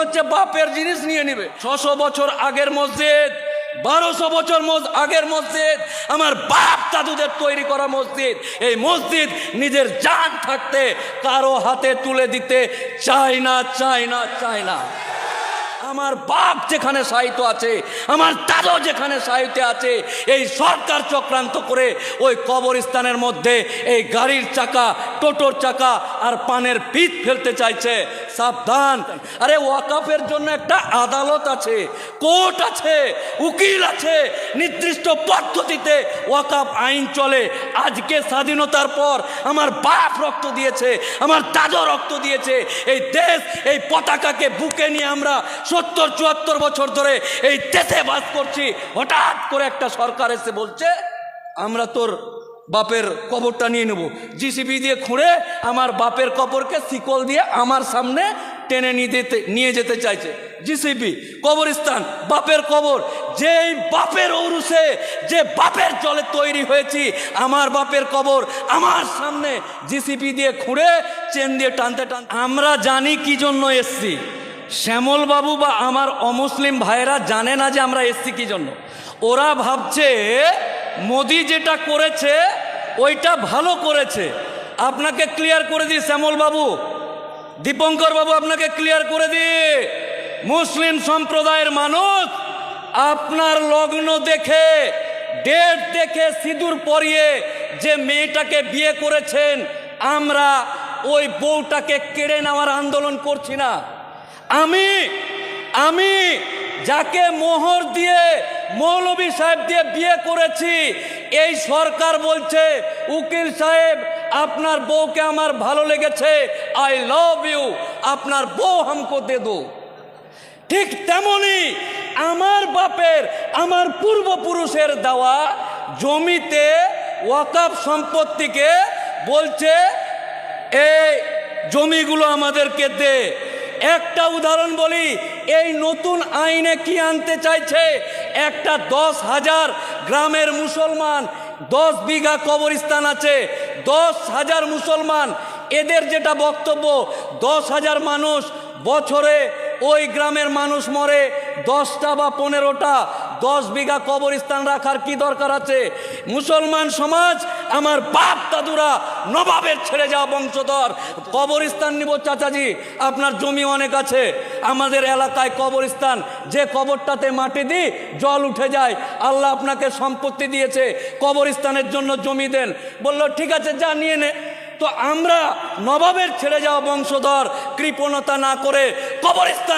হচ্ছে বাপের জিনিস নিয়ে নিবে। ছশো বছর আগের মসজিদ, বারোশো বছর আগের মসজিদ, আমার বাপ দাদুদের তৈরি করা মসজিদ। এই মসজিদ নিজের জান থাকতে কারও হাতে তুলে দিতে চায় না চায় না চায় না। আমার বাপ যেখানে সাহিত্য আছে, আমার দাদু যেখানে সাহিত্যে আছে, এই সরকার চক্রান্ত করে ওই কবরস্থানের মধ্যে এই গাড়ির চাকা, টোটোর চাকা আর পানের পিঠ ফেলতে চাইছে। সাবধান। আরে ওয়াকাফের জন্য একটা আদালত আছে, কোর্ট আছে, উকিল আছে, নির্দিষ্ট পদ্ধতিতে ওয়াকাফ আইন চলে। আজকে স্বাধীনতার পর আমার বাপ রক্ত দিয়েছে, আমার দাদু রক্ত দিয়েছে। এই দেশ, এই পতাকাকে বুকে নিয়ে আমরা সত্তর চুয়াত্তর বছর ধরে এই দেশে বাস করছি। হঠাৎ করে একটা সরকার এসে বলছে, আমরা তোর বাপের কবরটা নিয়ে নেব। জিসিবি দিয়ে খুঁড়ে আমার বাপের কবরকে শিকল দিয়ে আমার সামনে টেনে নিয়ে যেতে নিয়ে যেতে চাইছে। জিসিবি, কবরস্থান, বাপের কবর। যেই বাপের ঔরুসে যে বাপের জলে তৈরি হয়েছি, আমার বাপের কবর আমার সামনে জিসিপি দিয়ে খুঁড়ে, চেন দিয়ে টানতে টানতে। আমরা জানি কি জন্য এসছি। শ্যামল বাবু বা আমার অমুসলিম ভাইয়েরা জানে না যে আমরা এসছি কি জন্য। ওরা ভাবছে, মোদি যেটা করেছে, ওইটা ভালো করেছে। আপনাকে ক্লিয়ার করে দিই, শ্যামল বাবু। দীপঙ্কর বাবু, আপনাকে ক্লিয়ার করে দিই। মুসলিম সম্প্রদায়ের মানুষ, আপনার লগ্ন দেখে, ডেট দেখে সিঁদুর পরিয়ে যে মেয়েটাকে বিয়ে করেছেন, আমরা ওই বউটাকে কেড়ে নেওয়ার আন্দোলন করছি না। আমি আমি যাকে মোহর দিয়ে, মৌলবী সাহেব দিয়ে বিয়ে করেছি, এই সরকার বলছে, উকিল সাহেব, আপনার বউকে আমার ভালো লেগেছে আই লাভ ইউ আপনার বউ হামকো দে দো। ঠিক তেমনি আমার বাপের, আমার পূর্বপুরুষের দেওয়া জমিতে ওয়াকাফ সম্পত্তিকে বলছে, এই জমিগুলো আমাদেরকে দে। একটা উদাহরণ বলি, এই নতুন আইনে কি আনতে চাইছে? একটা দশ হাজার গ্রামের মুসলমান, দশ বিঘা কবরস্থান আছে, দশ হাজার মুসলমান, এদের যেটা বক্তব্য, দশ হাজার মানুষ বছরে ওই গ্রামের মানুষ মরে দশটা বা পনেরোটা দশ বিঘা কবরস্থান রাখার কি দরকার আছে? মুসলমান সমাজ, আমার বাপ দাদুরা নবাবের ছেড়ে যাওয়া বংশধর। কবরস্থান নিব চাচাজি, আপনার জমি অনেক আছে। আমাদের এলাকায় কবরস্থান, যে কবরটাতে মাটি দিই, জল উঠে যায়। আল্লাহ আপনাকে সম্পত্তি দিয়েছে, কবরস্থানের জন্য জমি দেন। বলল, ঠিক আছে, যা, নিয়ে নে। তো আমরা নবাবের ছেড়ে যাওয়া বংশধর কৃপণতা না করে কবরস্থান